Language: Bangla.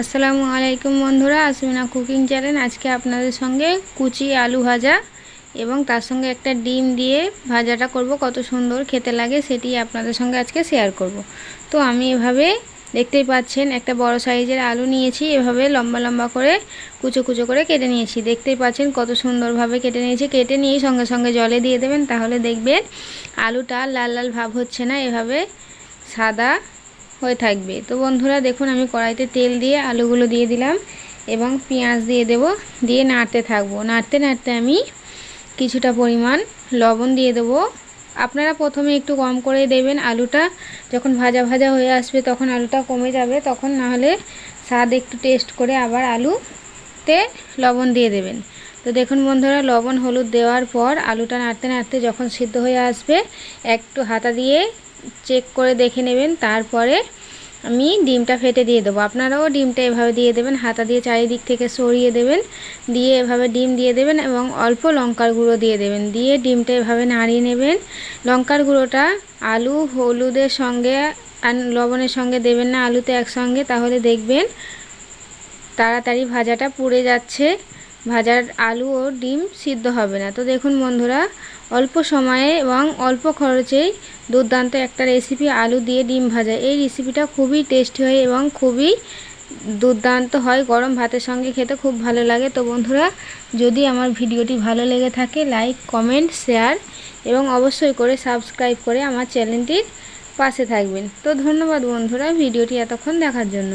আসসালামু আলাইকুম বন্ধুরা আসমিনা কুকিং চ্যানেল। আজকে আপনাদের সঙ্গে কুচি আলু ভাজা এবং তার সঙ্গে একটা ডিম দিয়ে ভাজাটা করব। কত সুন্দর খেতে লাগে সেটি আপনাদের সঙ্গে আজকে শেয়ার করব। তো আমি এভাবে দেখতেই পাচ্ছেন, একটা বড় সাইজের আলু নিয়েছি। এভাবে লম্বা লম্বা করে, কুচো কুচো করে কেটে নিয়েছি। দেখতেই পাচ্ছেন কত সুন্দরভাবে কেটে নিয়েছি। কেটে নিয়ে সঙ্গে সঙ্গে জলে দিয়ে দেবেন, তাহলে দেখবেন আলুটা লাল লাল ভাব হচ্ছে না। এভাবে সাদা হয়ে থাকবে। তো বন্ধুরা, দেখুন, আমি কড়াইতে তেল দিয়ে আলুগুলো দিয়ে দিলাম এবং পেঁয়াজ দিয়ে দেব, দিয়ে নাড়তে থাকব। নাড়তে নাড়তে আমি কিছুটা পরিমাণ লবণ দিয়ে দেবো। আপনারা প্রথমে একটু কম করে দেবেন আলুটা। যখন ভাজা ভাজা হয়ে আসবে, তখন আলুটা কমে যাবে। তখন না হলে স্বাদ একটু টেস্ট করে আবার আলুতে লবণ দিয়ে দেবেন। তো দেখুন বন্ধুরা, লবণ হলুদ দেওয়ার পর আলুটা নাড়তে নাড়তে যখন সিদ্ধ হয়ে আসবে, একটু হাতা দিয়ে চেক করে দেখে নেবেন, তারপরে আমি ডিমটা ফেটে দিয়ে দেবো। আপনারাও ডিমটা এভাবে দিয়ে দেবেন, হাতা দিয়ে চারিদিক থেকে সরিয়ে দেবেন, দিয়ে এভাবে ডিম দিয়ে দেবেন এবং অল্প লঙ্কার গুঁড়ো দিয়ে দেবেন। দিয়ে ডিমটা এভাবে নাড়িয়ে নেবেন। লঙ্কার গুঁড়োটা আলু হলুদের সঙ্গে আর লবণের সঙ্গে দেবেন না, আলুতে একসঙ্গে, তাহলে দেখবেন তাড়াতাড়ি ভাজাটা পুড়ে যাচ্ছে। ভাজার আলু ও ডিম সিদ্ধ হবে না। তো দেখুন বন্ধুরা, অল্প সময়ে এবং অল্প খরচেই দুর্দান্ত একটা রেসিপি আলু দিয়ে ডিম ভাজা। এই রেসিপিটা খুবই টেস্টি হয় এবং খুবই দুর্দান্ত হয়। গরম ভাতের সঙ্গে খেতে খুব ভালো লাগে। তো বন্ধুরা, যদি আমার ভিডিওটি ভালো লেগে থাকে লাইক কমেন্ট শেয়ার এবং অবশ্যই করে সাবস্ক্রাইব করে আমার চ্যানেলটির পাশে থাকবেন। তো ধন্যবাদ বন্ধুরা, ভিডিওটি এতক্ষণ দেখার জন্য।